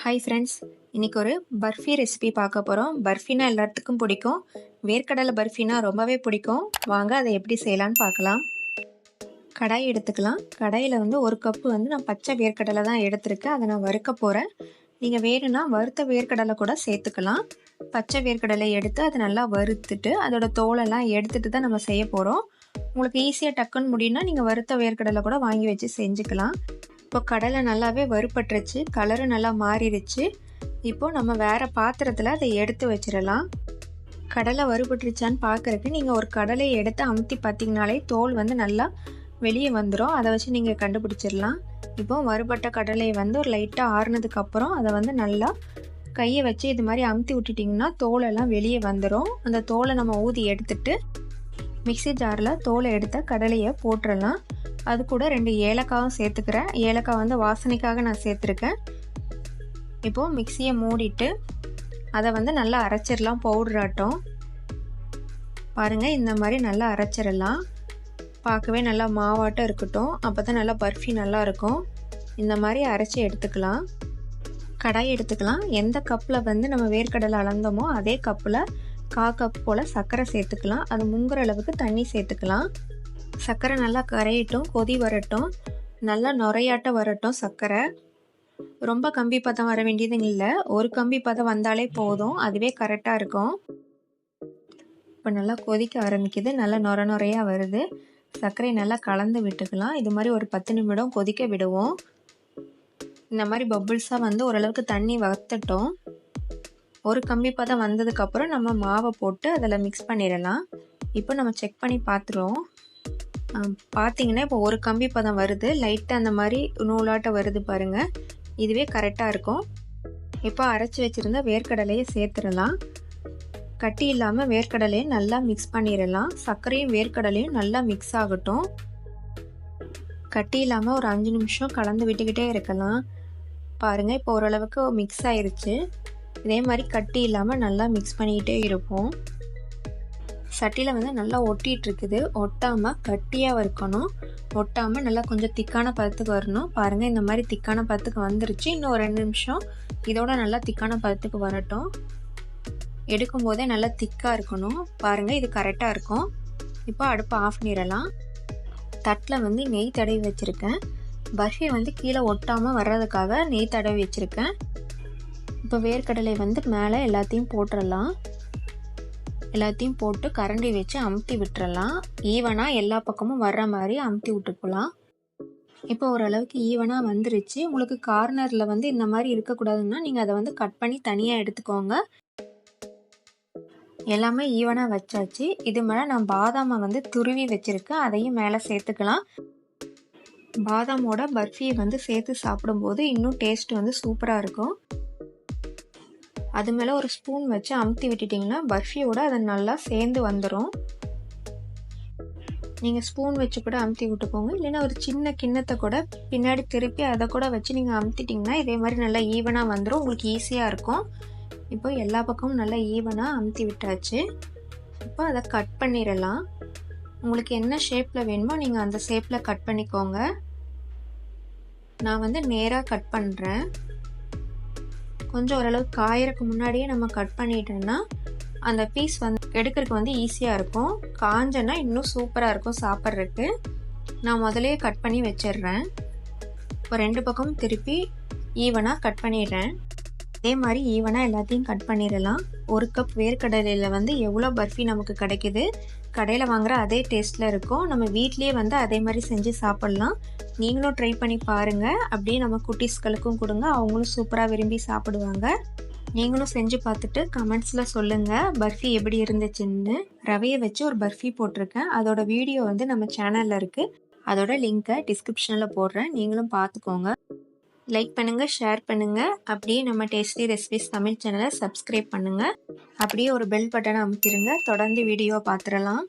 Hi friends இன்றைக்கி ஒரு barfi recipe பார்க்க போகிறோம் பர்ஃபினா எல்லாத்துக்கும் பிடிக்கும். வேர்க்கடலை பர்ஃபினா ரொம்பவே பிடிக்கும். வாங்க அதை எப்படி செய்யலான்னு பார்க்கலாம். கடாய் எடுத்துக்கலாம். கடாயில் வந்து ஒரு கப்பு வந்து நான் பச்சை வேர்க்கடலை தான் எடுத்திருக்கேன். அதை நான் வறுக்க போகிறேன் நீங்கள் வேணும்னா வறுத்த வேர்க்கடலை கூட சேர்த்துக்கலாம். பச்சை வேர்க்கடலை எடுத்து அதை நல்லா வறுத்துட்டு அதோட தோலெல்லாம் எடுத்துட்டு தான் நம்ம செய்ய போகிறோம் உங்களுக்கு ஈஸியாக டக்குன்னு முடியும்னா நீங்கள் வறுத்த வேர்க்கடலை கூட வாங்கி வச்சு செஞ்சுக்கலாம். இப்போ கடலை நல்லாவே வறுபட்டுருச்சு கலரும் நல்லா மாறிடுச்சு. இப்போ நம்ம வேறு பாத்திரத்தில் அதை எடுத்து வச்சிடலாம். கடலை வறுபட்டுருச்சான்னு பார்க்குறக்கு நீங்கள் ஒரு கடலையை எடுத்து அமுத்தி பார்த்தீங்கனாலே தோல் வந்து நல்லா வெளியே வந்துடும் அதை வச்சு நீங்கள் கண்டுபிடிச்சிடலாம். இப்போ வறுபட்ட கடலையை வந்து ஒரு லைட்டாக ஆறுனதுக்கப்புறம் அதை வந்து நல்லா கையை வச்சு இது மாதிரி அமுத்தி விட்டுட்டிங்கன்னா தோலெல்லாம் வெளியே வந்துடும் அந்த தோலை நம்ம ஊதி எடுத்துட்டு மிக்சி ஜாரில் தோலை எடுத்த கடலையை போட்டுடலாம். அது கூட ரெண்டு ஏலக்காவும் சேர்த்துக்கிறேன். ஏலக்காய் வந்து வாசனைக்காக நான் சேர்த்துருக்கேன். இப்போது மிக்சியை மூடிட்டு அதை வந்து நல்லா அரைச்சிடலாம் பவுடராட்டம் பாருங்கள் இந்த மாதிரி நல்லா அரைச்சிடலாம். பார்க்கவே நல்லா மாவாட்டம் இருக்கட்டும். அப்போ தான் நல்லா பர்ஃபி நல்லா இருக்கும். இந்த மாதிரி அரைச்சி எடுத்துக்கலாம். கடாய் எடுத்துக்கலாம். எந்த கப்பில் வந்து நம்ம வேர்க்கடலை அளந்தோமோ அதே கப்பில் கா கப் போல் சர்க்கரை சேர்த்துக்கலாம். அது முங்குற அளவுக்கு தண்ணி சேர்த்துக்கலாம். சர்க்கரை நல்லா கரையட்டும் கொதி வரட்டும். நல்லா நுரையாட்ட வரட்டும் சர்க்கரை ரொம்ப கம்பி பதம் வர வேண்டியது இல்லை. ஒரு கம்பி பதம் வந்தாலே போதும். அதுவே கரெக்டாக இருக்கும். இப்போ நல்லா கொதிக்க ஆரம்பிக்குது. நல்லா நுர நுரையாக வருது. சர்க்கரை நல்லா கலந்து விட்டுக்கலாம். இது மாதிரி ஒரு பத்து நிமிடம் கொதிக்க விடுவோம். இந்த மாதிரி பபுள்ஸாக வந்து ஓரளவுக்கு தண்ணி வறுத்துட்டோம். ஒரு கம்பி பதம் வந்ததுக்கப்புறம் நம்ம மாவை போட்டு அதில் மிக்ஸ் பண்ணிடலாம். இப்போ நம்ம செக் பண்ணி பார்த்துருவோம். பார்த்தீங்கன்னா இப்போ ஒரு கம்பி பதம் வருது. லைட்டாக அந்த மாதிரி நூலாட்டம் வருது பாருங்கள் இதுவே கரெக்டாக இருக்கும். இப்போ அரைச்சி வச்சுருந்த வேர்க்கடலையை சேர்த்துடலாம். கட்டி இல்லாமல் வேர்க்கடலையை நல்லா மிக்ஸ் பண்ணிடலாம். சர்க்கரையும் வேர்க்கடலையும் நல்லா மிக்ஸ் ஆகட்டும். கட்டி இல்லாமல் ஒரு அஞ்சு நிமிஷம் கலந்து விட்டுக்கிட்டே இருக்கலாம். பாருங்கள் இப்போ ஓரளவுக்கு மிக்ஸ் ஆயிடுச்சு இதே மாதிரி கட்டி இல்லாமல் நல்லா மிக்ஸ் பண்ணிக்கிட்டே இருப்போம். சட்டியில் வந்து நல்லா ஒட்டிகிட்டு இருக்குது ஒட்டாமல் கட்டியாக இருக்கணும் ஒட்டாமல் நல்லா கொஞ்சம் திக்கான பதத்துக்கு வரணும். பாருங்கள் இந்த மாதிரி திக்கான பதத்துக்கு வந்துருச்சு. இன்னும் ஒரு ரெண்டு நிமிஷம். இதோட நல்லா திக்கான பதத்துக்கு வரட்டும். எடுக்கும் போதே நல்லா திக்காக இருக்கணும். பாருங்கள் இது கரெக்டாக இருக்கும். இப்போ அடுப்பை ஆஃப் பண்ணிடலாம். தட்டில் வந்து நெய் தடவி வச்சுருக்கேன். பர்ஃபி வந்து கீழே ஒட்டாமல் வர்றதுக்காக நெய் தடவி வச்சுருக்கேன். இப்போ வேர்க்கடலை வந்து மேலே எல்லாத்தையும் போட்டுடலாம். எல்லாத்தையும் போட்டு கரண்டி வச்சு அமுத்தி விட்டுறலாம். ஈவனாக எல்லா பக்கமும் வர்ற மாதிரி அமுத்தி விட்டுக்கலாம் இப்போ ஓரளவுக்கு ஈவனாக வந்துருச்சு. உங்களுக்கு கார்னரில் வந்து இந்த மாதிரி இருக்கக்கூடாதுன்னா நீங்கள் அதை வந்து கட் பண்ணி தனியாக எடுத்துக்கோங்க. எல்லாமே ஈவனாக வச்சாச்சு. இது மேலே நான் பாதாமை வந்து துருவி வச்சுருக்கேன் அதையும் மேலே சேர்த்துக்கலாம். பாதாமோட பர்ஃபியை வந்து சேர்த்து சாப்பிடும்போது இன்னும் டேஸ்ட் வந்து சூப்பராக இருக்கும். அது மேலே ஒரு ஸ்பூன் வச்சு அமுத்தி விட்டுட்டிங்கன்னா பர்ஃபியோடு அது நல்லா சேர்ந்து வந்துடும் நீங்கள் ஸ்பூன் வச்சு கூட அமுத்தி விட்டுக்கோங்க. இல்லைன்னா ஒரு சின்ன கிண்ணத்தை கூட பின்னாடி திருப்பி அதை கூட வச்சு நீங்கள் அமுத்திட்டிங்கன்னா இதே மாதிரி நல்லா ஈவனாக வந்துடும் உங்களுக்கு ஈஸியாக இருக்கும். இப்போ எல்லா பக்கமும் நல்லா ஈவனாக அமுத்தி விட்டாச்சு. இப்போ அதை கட் பண்ணிடலாம். உங்களுக்கு என்ன ஷேப்பில் வேணுமோ நீங்கள் அந்த ஷேப்பில் கட் பண்ணிக்கோங்க. நான் வந்து நேராக கட் பண்ணுறேன் கொஞ்சம் ஓரளவுக்கு காயறதுக்கு முன்னாடியே நம்ம கட் பண்ணிட்டோம்னா அந்த பீஸ் வந்து எடுக்கிறதுக்கு வந்து ஈஸியாக இருக்கும். காஞ்சனா இன்னும் சூப்பராக இருக்கும் சாப்பிட்றதுக்கு. நான் முதலே கட் பண்ணி வச்சிடுறேன். இப்போ ரெண்டு பக்கமும் திருப்பி ஈவனாக கட் பண்ணிடுறேன். அதே மாதிரி ஈவனாக எல்லாத்தையும் கட் பண்ணிடலாம். ஒரு கப் வேர்க்கடலையில் வந்து எவ்வளோ பர்ஃபி நமக்கு கிடைக்குது? கடையில் வாங்குகிற அதே டேஸ்ட்டில் இருக்கும். நம்ம வீட்லேயே வந்து அதே மாதிரி செஞ்சு சாப்பிட்லாம். நீங்களும் ட்ரை பண்ணி பாருங்கள் அப்படியே நம்ம குட்டீஸ்களுக்கும் கொடுங்க. அவங்களும் சூப்பராக விரும்பி சாப்பிடுவாங்க. நீங்களும் செஞ்சு பார்த்துட்டு கமெண்ட்ஸில் சொல்லுங்கள் பர்ஃபி எப்படி இருந்துச்சுன்னு. ரவையை வச்சு ஒரு பர்ஃபி போட்டிருக்கேன். அதோட வீடியோ வந்து நம்ம சேனலில் இருக்குது அதோட லிங்க்கை டிஸ்கிரிப்ஷனில் போடுறேன். நீங்களும் பார்த்துக்கோங்க. லைக் பண்ணுங்கள் ஷேர் பண்ணுங்கள் அப்படியே நம்ம டேஸ்டி ரெசிபிஸ் தமிழ் சேனலை சப்ஸ்கிரைப் பண்ணுங்கள் அப்படியே ஒரு பெல் பட்டனை அமுத்திடுங்க தொடர்ந்து வீடியோ பார்த்துடலாம்.